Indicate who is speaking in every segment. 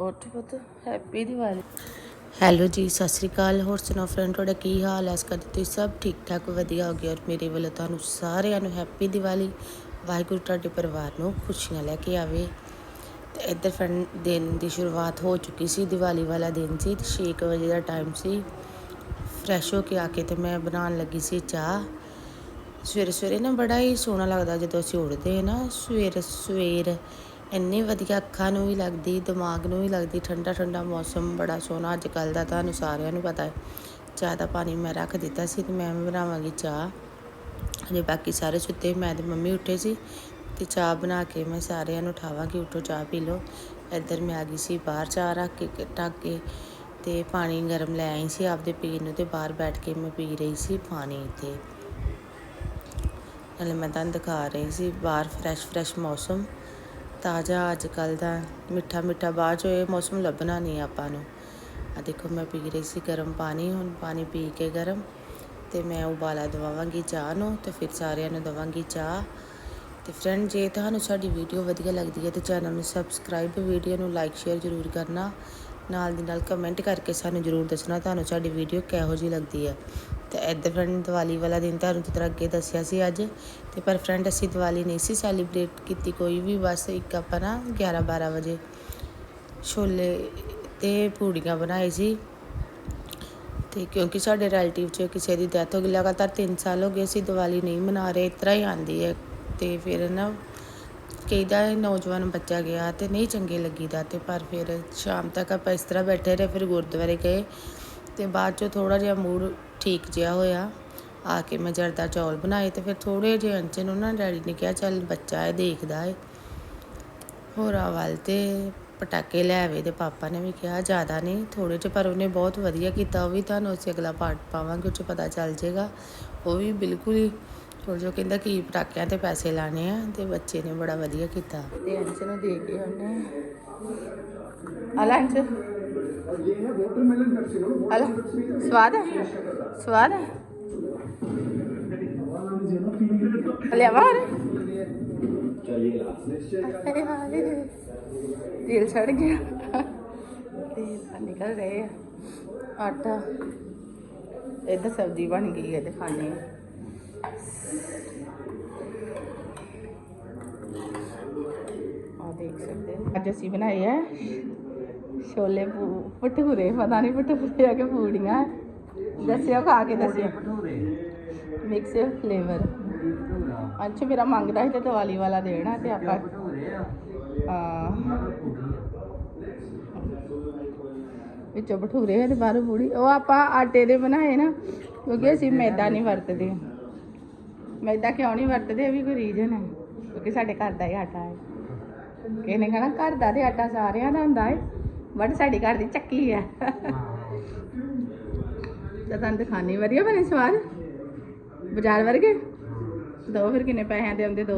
Speaker 1: ਉੱਠ ਪੁੱਤ happy Diwali.
Speaker 2: Hello ਜੀ, ਸਤਿ ਸ੍ਰੀ ਅਕਾਲ। ਹੋਰ ਸੁਣਾਓ ਫਰੈਂਡ ਤੁਹਾਡਾ ਕੀ ਹਾਲ ਹੈ? ਇਸ ਕਰਦੇ ਤੁਸੀਂ ਸਭ ਠੀਕ ਠਾਕ, ਵਧੀਆ ਹੋ ਗਏ ਔਰ ਮੇਰੇ ਵੱਲੋਂ ਤੁਹਾਨੂੰ ਸਾਰਿਆਂ ਨੂੰ ਹੈਪੀ ਦੀਵਾਲੀ। ਵਾਹਿਗੁਰੂ ਤੁਹਾਡੇ ਪਰਿਵਾਰ ਨੂੰ ਖੁਸ਼ੀਆਂ ਲੈ ਕੇ ਆਵੇ। ਤੇ ਇੱਧਰ ਫਰੈਂਡ ਦਿਨ ਦੀ ਸ਼ੁਰੂਆਤ ਹੋ ਚੁੱਕੀ ਸੀ, ਦੀਵਾਲੀ ਵਾਲਾ ਦਿਨ ਸੀ ਤੇ ਛੇ ਕੁ ਵਜੇ ਦਾ ਟਾਈਮ ਸੀ। ਫਰੈਸ਼ ਹੋ ਕੇ ਆ ਕੇ ਤੇ ਮੈਂ ਬਣਾਉਣ ਲੱਗੀ ਸੀ ਚਾਹ। ਸਵੇਰੇ ਸਵੇਰੇ ਨਾ ਬੜਾ ਹੀ ਸੋਹਣਾ ਲੱਗਦਾ ਜਦੋਂ ਅਸੀਂ ਉੱਠਦੇ ਹਾਂ ਨਾ ਸਵੇਰ ਸਵੇਰ ਇੰਨੀ ਵਧੀਆ ਅੱਖਾਂ ਨੂੰ ਵੀ ਲੱਗਦੀ, ਦਿਮਾਗ ਨੂੰ ਵੀ ਲੱਗਦੀ, ਠੰਡਾ ਠੰਡਾ ਮੌਸਮ ਬੜਾ ਸੋਹਣਾ ਅੱਜ ਕੱਲ ਦਾ ਤੁਹਾਨੂੰ ਸਾਰਿਆਂ ਨੂੰ ਪਤਾ ਹੈ। ਚਾਹ ਦਾ ਪਾਣੀ ਮੈਂ ਰੱਖ ਦਿੱਤਾ ਸੀ ਤੇ ਮੈਂ ਵੀ ਬਣਾਵਾਂਗੀ ਚਾਹ। ਅਜੇ ਬਾਕੀ ਸਾਰੇ ਸੁੱਤੇ, ਮੈਂ ਤੇ ਮੰਮੀ ਉੱਠੇ ਸੀ ਤੇ ਚਾਹ ਬਣਾ ਕੇ ਮੈਂ ਸਾਰਿਆਂ ਨੂੰ ਉਠਾਵਾਂਗੀ, ਉੱਠੋ ਚਾਹ ਪੀ ਲਓ। ਇੱਧਰ ਮੈਂ ਆ ਗਈ ਸੀ ਬਾਹਰ ਚਾਹ ਰੱਖ ਕੇ ਟੱਕ ਕੇ ਤੇ ਪਾਣੀ ਗਰਮ ਲੈ ਆਈ ਸੀ ਆਪਦੇ ਪੀਣ ਨੂੰ ਤੇ ਬਾਹਰ ਬੈਠ ਕੇ ਮੈਂ ਪੀ ਰਹੀ ਸੀ ਪਾਣੀ ਤੇ ਨਾਲੇ ਮੈਂ ਤੁਹਾਨੂੰ ਦਿਖਾ ਰਹੀ ਸੀ ਬਾਹਰ ਫਰੈਸ਼ ਫਰੈਸ਼ ਮੌਸਮ। ਤਾਜ਼ਾ ਅੱਜ ਕੱਲ ਦਾ ਮਿੱਠਾ ਮਿੱਠਾ ਬਾਅਦ ਚੋਂ ਇਹ ਮੌਸਮ ਲੱਭਣਾ ਨਹੀਂ ਆਪਾਂ ਨੂੰ। ਆ ਦੇਖੋ, ਮੈਂ ਪੀ ਰਹੀ ਸੀ ਗਰਮ ਪਾਣੀ, ਹੁਣ ਪਾਣੀ ਪੀ ਕੇ ਗਰਮ ਤੇ ਮੈਂ ਉਬਾਲਾ ਦਵਾਵਾਂਗੀ ਚਾਹ ਨੂੰ ਤੇ ਫਿਰ ਸਾਰਿਆਂ ਨੂੰ ਦਵਾਂਗੀ ਚਾਹ। ਤੇ ਫਰੈਂਡ ਜੇ ਤੁਹਾਨੂੰ ਸਾਡੀ ਵੀਡੀਓ ਵਧੀਆ ਲੱਗਦੀ ਹੈ ਤੇ ਚੈਨਲ ਨੂੰ ਸਬਸਕ੍ਰਾਈਬ ਵੀਡੀਓ ਨੂੰ ਲਾਈਕ ਸ਼ੇਅਰ ਜ਼ਰੂਰ ਕਰਨਾ। ਨਾਲ ਦੀ ਨਾਲ ਕਮੈਂਟ ਕਰਕੇ ਸਾਨੂੰ ਜ਼ਰੂਰ ਦੱਸਣਾ, ਤੁਹਾਨੂੰ ਸਾਡੀ ਵੀਡੀਓ ਕਿਹੋ ਜਿਹੀ ਲੱਗਦੀ ਹੈ। ਤੇ ਇੱਧਰ ਫਰੈਂਡ ਦੀਵਾਲੀ ਵਾਲਾ ਦਿਨ ਤੁਹਾਨੂੰ ਜਿਸ ਤਰ੍ਹਾਂ ਅੱਗੇ ਦੱਸਿਆ ਸੀ ਅੱਜ? ਤੇ ਪਰ ਫਰੈਂਡ ਅਸੀਂ ਦੀਵਾਲੀ ਨਹੀਂ ਸੀ ਸੈਲੀਬ੍ਰੇਟ ਕੀਤੀ ਕੋਈ ਵੀ, ਬਸ ਇੱਕ ਆਪਾਂ ਨਾ 11 12 ਵਜੇ ਛੋਲੇ ਤੇ ਪੂੜੀਆਂ ਬਣਾਏ ਸੀ। ਤੇ ਕਿਉਂਕਿ ਸਾਡੇ ਰਿਲੇਟਿਵ 'ਚ ਕਿਸੇ ਦੀ ਡੈਥ ਹੋ ਗਈ, ਲਗਾਤਾਰ 3 ਸਾਲ ਹੋ ਗਏ ਅਸੀਂ ਦੀਵਾਲੀ ਨਹੀਂ ਮਨਾ ਰਹੇ, ਇਸ ਤਰ੍ਹਾਂ ਹੀ ਆਂਦੀ ਹੈ। ਤੇ ਫਿਰ ਨਾ ਕਈ ਦਾ ਨੌਜਵਾਨ ਬੱਚਾ ਗਿਆ ਤੇ ਨਹੀਂ ਚੰਗੇ ਲੱਗੀਦਾ ਤੇ ਪਰ ਫਿਰ ਸ਼ਾਮ ਤੱਕ ਆਪਾਂ ਇਸ ਤਰ੍ਹਾਂ ਬੈਠੇ ਰਹੇ, ਫਿਰ ਗੁਰਦੁਆਰੇ ਗਏ ਤੇ ਬਾਅਦ ਚੋਂ ਥੋੜਾ ਜਿਹਾ ਮੂਡ ਠੀਕ ਜਿਹਾ ਹੋਇਆ। ਆ ਕੇ ਮੈਂ ਜਰਦਾ ਚੌਲ ਬਣਾਏ ਤੇ ਫਿਰ ਥੋੜੇ ਜਿਹੇ ਅੰਚੇ ਨੂੰ ਨਾ ਡੈਡੀ ਨੇ ਕਿਹਾ, ਚੱਲ ਬੱਚਾ ਹੈ ਦੇਖਦਾ ਹੈ ਹੋਰਾਂ ਵੱਲ ਤੇ ਪਟਾਕੇ ਲੈ ਆਵੇ ਤੇ ਪਾਪਾ ਨੇ ਵੀ ਕਿਹਾ, ਜ਼ਿਆਦਾ ਨਹੀਂ ਥੋੜੇ ਜਿਹੇ, ਪਰ ਉਹਨੇ ਬਹੁਤ ਵਧੀਆ ਕੀਤਾ, ਉਹ ਵੀ ਤੁਹਾਨੂੰ ਅਸੀਂ ਅਗਲਾ ਪਾਰਟ ਪਾਵਾਂਗੇ, ਉਹ 'ਚ ਪਤਾ ਚੱਲ ਜਾਏਗਾ ਉਹ ਵੀ ਬਿਲਕੁਲ ਹੀ ਥੋੜਾ ਜੋ ਕਹਿੰਦਾ ਕੀ ਪਟਾਕਿਆਂ ਤੇ ਪੈਸੇ ਲਾਣੇ ਆ ਤੇ ਬੱਚੇ ਨੇ ਬੜਾ ਵਧੀਆ ਕੀਤਾ। ਤੇ ਅੰਚ ਨੂੰ ਦੇ ਕੇ ਉਹਨੇ ਅਲੰਚ ਅਲਾ ਸਵਾਦ ਹੈ? ਸਵਾਦ ਹੈ? ਲਿਆਵਾ ਤੇਲ ਛੜ ਗਿਆ। ਤੇ ਨਿਕਲ ਰਹੇ ਆ। ਆਟਾ। ਇੱਧਰ ਸਬਜ਼ੀ ਬਣ ਗਈ ਹੈ ਤੇ ਖਾਣੇ ਆ ਦੇਖ ਸਕਦੇ ਹੋ। ਅੱਜ ਅਸੀਂ ਬਣਾਏ ਹੈ ਛੋਲੇ ਭੂ- ਭਟੂਰੇ, ਪਤਾ ਨਹੀਂ ਭਟੂਰੇ ਆ ਕਿ ਪੂੜੀਆਂ। ਦੱਸਿਓ, ਖਾ ਕੇ ਦੱਸਿਓ। ਮਿਕਸ ਫਲੇਵਰ ਅੰਸ਼ ਮੇਰਾ ਮੰਗਦਾ ਸੀ ਤੇ ਦੀਵਾਲੀ ਵਾਲਾ ਦੇਣਾ ਤੇ ਆਪਾਂ ਹਾਂ। ਵਿੱਚੋਂ ਭਟੂਰੇ ਤੇ ਬਾਹਰੋਂ ਪੂੜੀ ਉਹ ਆਪਾਂ ਆਟੇ ਦੇ ਬਣਾਏ ਨਾ, ਕਿਉਂਕਿ ਅਸੀਂ ਮੈਦਾ ਨਹੀਂ ਵਰਤਦੇ। ਮੈਂ ਮੈਦਾ ਕਿਉਂ ਨਹੀਂ ਵਰਤਦੇ, ਇਹ ਵੀ ਕੋਈ ਰੀਜ਼ਨ ਹੈ। ਕਿਉਂਕਿ ਸਾਡੇ ਘਰ ਦਾ ਹੀ ਆਟਾ ਹੈ। ਕਿਸੇ ਨੇ ਕਹਣਾ, ਘਰ ਦਾ ਤੇ ਆਟਾ ਸਾਰਿਆਂ ਦਾ ਹੁੰਦਾ ਹੈ ਬਟ ਸਾਡੇ ਘਰ ਦੀ ਚੱਕੀ ਹੈ। ਤਾਂ ਤੁਹਾਨੂੰ ਦਿਖਾਣੀ ਵਧੀਆ ਬਣੇ ਸਵਾਦ? ਬਾਜ਼ਾਰ ਵਰਗੇ? ਦੋ ਫਿਰ ਕਿੰਨੇ ਪੈਸਿਆਂ ਦੇ ਆਉਂਦੇ ਦੋ?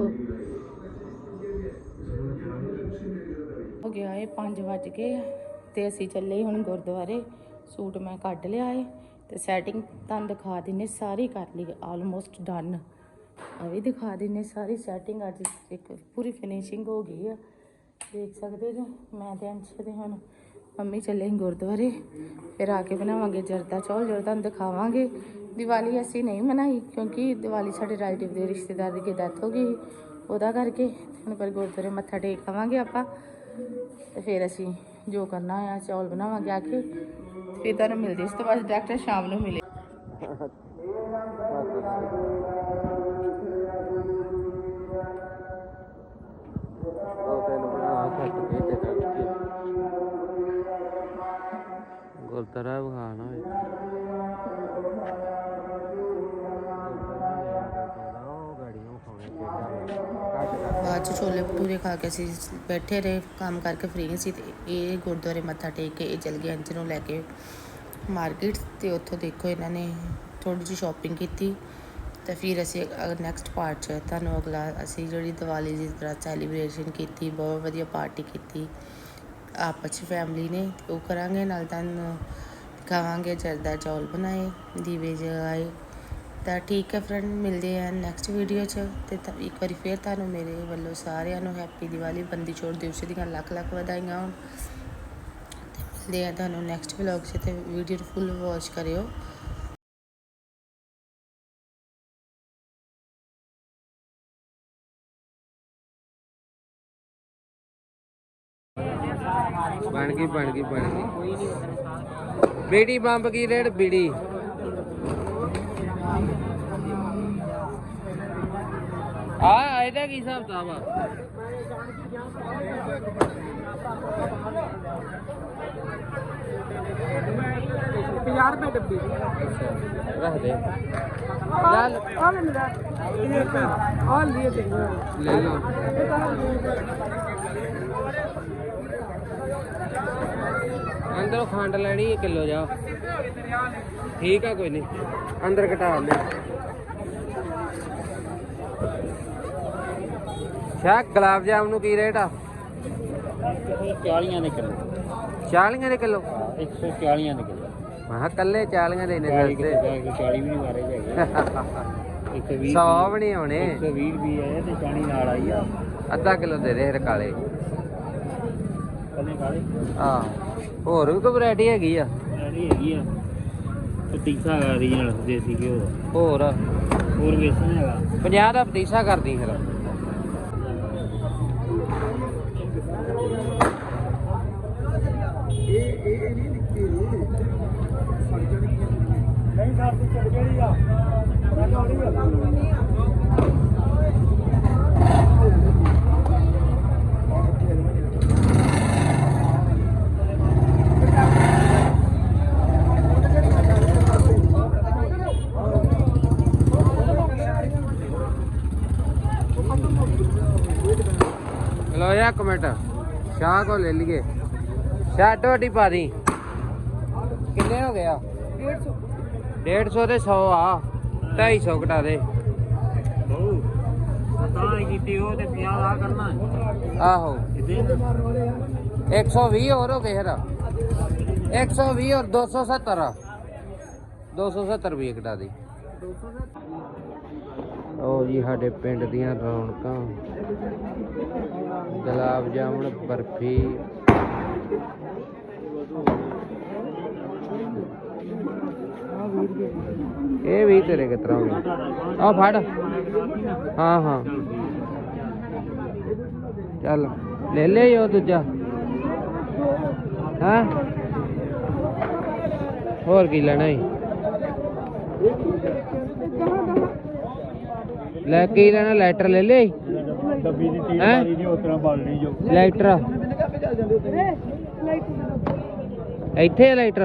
Speaker 2: ਹੋ ਗਿਆ ਇਹ 5 ਵੱਜ ਗਏ ਆ, ਤੇ ਅਸੀਂ ਚੱਲੇ ਹੁਣ ਗੁਰਦੁਆਰੇ। ਸੂਟ ਮੈਂ ਕੱਢ ਲਿਆ ਏ, ਤੇ ਸੈਟਿੰਗ ਤੁਹਾਨੂੰ ਦਿਖਾ ਦਿੰਨੇ, ਸਾਰੀ ਕਰ ਲਈ ਆਲਮੋਸਟ ਡਨ ਆ ਵੀ ਦਿਖਾ ਦਿੰਨੇ ਸਾਰੀ ਸੈਟਿੰਗ ਅੱਜ ਇੱਕ ਪੂਰੀ ਫਿਨਿਸ਼ਿੰਗ ਹੋ ਗਈ ਆ। ਦੇਖ ਸਕਦੇ ਜੋ, ਮੈਂ ਤੇ ਅੰਸ਼ ਦੇ ਹੁਣ ਮੰਮੀ ਚੱਲੇ ਗੁਰਦੁਆਰੇ, ਫਿਰ ਆ ਕੇ ਬਣਾਵਾਂਗੇ ਜਰਦਾ ਚੌਲ ਜਿਹੜਾ ਤੁਹਾਨੂੰ ਦਿਖਾਵਾਂਗੇ। ਦੀਵਾਲੀ ਅਸੀਂ ਨਹੀਂ ਮਨਾਈ, ਕਿਉਂਕਿ ਦੀਵਾਲੀ ਸਾਡੇ ਰਿਲੇਟਿਵ ਦੇ ਰਿਸ਼ਤੇਦਾਰ ਦੀ ਡੈਥ ਹੋ ਗਈ ਉਹਦਾ ਕਰਕੇ ਹੁਣ ਪਰ ਗੁਰਦੁਆਰੇ ਮੱਥਾ ਟੇਕ ਆਵਾਂਗੇ ਆਪਾਂ। ਤੇ ਫਿਰ ਅਸੀਂ ਜੋ ਕਰਨਾ ਆ ਚੌਲ ਬਣਾਵਾਂਗੇ ਆ ਕੇ। ਫਿਰ ਤੁਹਾਨੂੰ ਮਿਲਦੇ ਇਸ ਤੋਂ ਬਾਅਦ ਡਾਕਟਰ ਸ਼ਾਮ ਨੂੰ ਮਿਲੇ।
Speaker 3: ਬਣਾ ਕੇ ਤੇ ਕੱਟ ਕੇ ਗੁਰਦੁਆਰਾ ਬਖਾਣਾ ਹੋਏ
Speaker 2: ਬਾਅਦ ਚ ਛੋਲੇ ਭਟੂਰੇ ਖਾ ਕੇ ਅਸੀਂ ਬੈਠੇ ਰਹੇ, ਕੰਮ ਕਰਕੇ ਫ੍ਰੀ ਸੀ ਤੇ ਇਹ ਗੁਰਦੁਆਰੇ ਮੱਥਾ ਟੇਕ ਕੇ ਇਹ ਚਲ ਗਏ ਅੰਚ ਨੂੰ ਲੈ ਕੇ ਮਾਰਕੀਟ ਤੇ ਉੱਥੋਂ ਦੇਖੋ ਇਹਨਾਂ ਨੇ ਥੋੜੀ ਜਿਹੀ ਸ਼ਾਪਿੰਗ ਕੀਤੀ। ਤੇ ਫਿਰ ਅਸੀਂ ਨੈਕਸਟ ਪਾਰਟ 'ਚ ਤੁਹਾਨੂੰ ਅਗਲਾ ਅਸੀਂ ਜਿਹੜੀ ਦੀਵਾਲੀ ਦੀ ਤਰ੍ਹਾਂ ਸੈਲੀਬ੍ਰੇਸ਼ਨ ਕੀਤੀ, ਬਹੁਤ ਵਧੀਆ ਪਾਰਟੀ ਕੀਤੀ, ਆਪਸ 'ਚ ਫੈਮਿਲੀ ਨੇ ਉਹ ਕਰਾਂਗੇ, ਨਾਲ ਤੁਹਾਨੂੰ ਖਾਵਾਂਗੇ ਜਰਦਾ ਚੌਲ ਬਣਾਏ, ਦੀਵੇ ਜਗਾਏ। ਤਾਂ ਠੀਕ ਹੈ ਫਰੈਂਡ ਮਿਲਦੇ ਆ ਨੈਕਸਟ ਵੀਡੀਓ 'ਚ ਤੇ ਇੱਕ ਵਾਰੀ ਫੇਰ ਤੁਹਾਨੂੰ ਮੇਰੇ ਵੱਲੋਂ ਸਾਰਿਆਂ ਨੂੰ ਹੈਪੀ ਦੀਵਾਲੀ, ਬੰਦੀ ਛੋੜ ਦਿਵਸ ਦੀਆਂ ਲੱਖ ਲੱਖ ਵਧਾਈਆਂ ਹੋਣ। ਮਿਲਦੇ ਆ ਤੁਹਾਨੂੰ ਨੈਕਸਟ ਵਲੌਗ 'ਚ ਤੇ ਵੀਡੀਓ ਫੁੱਲ ਵਾਚ ਕਰਿਓ।
Speaker 3: ਬਣ ਗਈ ਬਣ ਗਈ ਬਣ ਗਈ ਬੀੜੀ ਬੰਬ ਕੀ ਰੇਟ? ਬੀੜੀ। ਆ ਇਹਦਾ ਕੀ ਹਿਸਾਬ ਕਿਤਾਬ ਆ?
Speaker 4: ਰੁਪਏ ਡੱਬੀ।
Speaker 3: ਰੱਖ ਦੇ। ਚੱਲ
Speaker 4: ਆ ਲੈ ਮੇਰਾ ਆ ਲਈ ਤੇ
Speaker 3: ਲੈ ਲਓ। ਅੰਦਰੋਂ ਖੰਡ ਲੈਣੀ 1 ਕਿਲੋ ਜਾ। ਠੀਕ ਆ ਕੋਈ ਨਹੀਂ ਅੰਦਰ ਘਟਾ ਲੈ ਸ਼ਾਹ ਗੁਲਾਬ ਜਾਮ ਨੂੰ ਕੀ ਰੇਟ ਆ?
Speaker 5: 40 ਦੇ ਕਿਲੋ।
Speaker 3: 40 ਦੇ ਕਿਲੋ?
Speaker 5: 140 ਦੇ ਕਿਲੋ।
Speaker 3: ਮੈਂ ਕਿਹਾ ਕੱਲੇ 40 ਦੇ ਨੇ
Speaker 5: ਕਿਤੇ 40 ਵੀ ਨਹੀਂ ਮਾਰੇ ਹੈਗੇ। 120
Speaker 3: 100 ਵੀ ਨਹੀਂ ਹੋਣੇ
Speaker 5: 120 ਵੀ ਹੈ ਤੇ ਚਾਣੀ ਨਾਲ ਆਈ ਆ।
Speaker 3: ਅੱਧਾ ਕਿਲੋ ਦੇ ਦੇ ਫਿਰ ਕੱਲੇ ਆ ਹੋਰ ਵੀ ਕੋਈ ਵੈਰਾਈਟੀ ਹੈਗੀ ਆ?
Speaker 5: ਇਹ ਹੈਗੀ ਆ। ਪਤੀਸਾ ਹੈਗਾ ਰੀਜਨਲ ਦੇਸੀ ਘਿਓ ਦਾ।
Speaker 3: ਹੋਰ?
Speaker 5: ਹੋਰ ਵੇਸਣ ਹੈਗਾ।
Speaker 3: 50 ਦਾ ਪਤੀਸਾ ਕਰਦੀ ਫਿਰ।
Speaker 4: ਨਹੀਂ ਸਰ ਤੂੰ ਚੱਲ ਜਿਹੜੀ ਆ।
Speaker 3: ਚਲੋ ਯਾ ਕਮੈਂਟ। ਸ਼ਾਹ ਕੋ ਲੈ ਲਈਏ। ਸ਼ਾਹ ਟੋਟੀ ਪਾ ਦੀ। ਕਿੰਨੇ ਹੋ ਗਿਆ 150 ਦੇ 100 ਆ। 250 ਘਟਾ ਦੇ।
Speaker 5: ਤਾਂ ਕੀਤੀ ਉਹ ਤੇ 50 ਆ ਕਰਨਾ।
Speaker 3: ਆਹੋ।
Speaker 5: ਇਹਦੇ
Speaker 3: 120 ਹੋਰ ਹੋ ਗਏ ਫਿਰ। 120 ਔਰ 270 270 ਰੁਪਏ ਘਟਾ ਦੇ। ਉਹ ਜੀ ਸਾਡੇ ਪਿੰਡ ਦੀਆਂ ਰੌਣਕਾਂ। ਗੁਲਾਬ ਜਾਮਣ, ਬਰਫੀ। ਇਹ ਵੀ ਤੇਰੇ ਕਿਤਰਾ ਹੋ ਆ ਫੜ। ਹਾਂ ਹਾਂ। ਚੱਲ, ਲੈ ਲੈ ਉਹ ਦੂਜਾ। ਹਾਂ? ਹੋਰ ਕੀ ਲੈਣਾ ਈ? ਲੈ ਕੀ ਲੈਣਾ ਲੈਟਰ ਲੈ ਲੈ
Speaker 5: ਡੱਬੀ ਦੀ ਟੀਮ
Speaker 3: ਹੈਂ?
Speaker 5: ਦੀ ਉਤਰਾ ਬਾਲਣੀ ਜੋ
Speaker 3: ਲੈਟਰ ਇੱਥੇ ਆ ਲੈਟਰ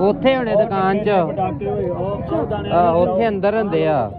Speaker 3: ਉੱਥੇ ਹੋਣੇ ਦੁਕਾਨ 'ਚ
Speaker 5: ਪਟਾਕੇ ਹੋਏ ਉਹ ਦਾਣੇ
Speaker 3: ਆ ਉੱਥੇ ਅੰਦਰ ਹੁੰਦੇ ਆ